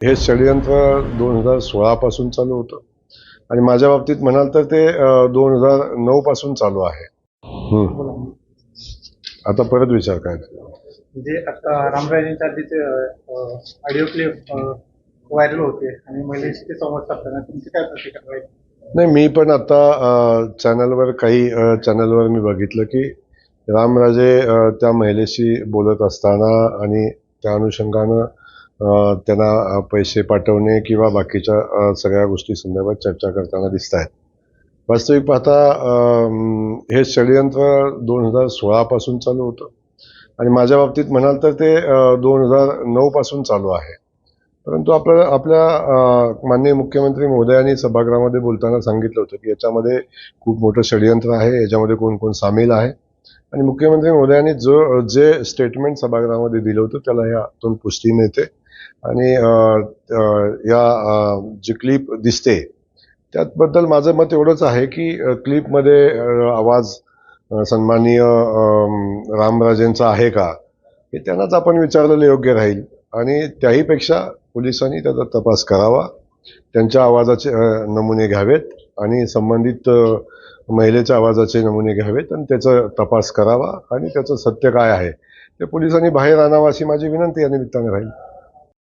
हे षडयंत्र दोन हजार सोळापासून चालू होतं. आणि माझ्या बाबतीत म्हणाल तर ते दोन हजार नऊ पासून चालू आहे. आता परत विचार काय म्हणजे आता रामराजेंच्या आधीचे ऑडिओ क्लिप व्हायरल होते आणि महिलेशी संवाद साधताना तुमची काय प्रतिक्रिया नाही मी पण आता चॅनलवर काही चॅनलवर मी बघितलं की रामराजे त्या महिलेशी बोलत असताना आणि त्या अनुषंगानं त्यांना पैसे पाठवणे किंवा बाकीच्या सगळ्या गोष्टी संदर्भात चर्चा करताना दिसत आहेत वास्तविक पाहता हे षडयंत्र दोन हजार सोळापासून चालू होतं. आणि माझ्या बाबतीत म्हणाल तर ते दोन हजार नऊपासून चालू आहे. परंतु आपल्या आपल्या माननीय मुख्यमंत्री महोदयांनी सभागृहामध्ये बोलताना सांगितलं होतं की याच्यामध्ये खूप मोठं षडयंत्र आहे याच्यामध्ये कोण कोण सामील आहे. आणि मुख्यमंत्री महोदयांनी जो जे स्टेटमेंट सभागृहामध्ये दिलं होतं त्याला यातून पुष्टी मिळते. आणि या जी क्लिप दिसते त्याबद्दल माझं मत एवढंच आहे की क्लिपमध्ये आवाज सन्माननीय रामराजेंचा आहे का हे त्यांनाच आपण विचारलेलं योग्य राहील. आणि त्याहीपेक्षा पोलिसांनी त्याचा तपास करावा त्यांच्या आवाजाचे नमुने घ्यावेत आणि संबंधित महिलेच्या आवाजाचे नमुने घ्यावेत आणि त्याचा तपास करावा आणि त्याचं सत्य काय आहे ते पोलिसांनी बाहेर आणावं अशी माझी विनंती या निमित्ताने राहील.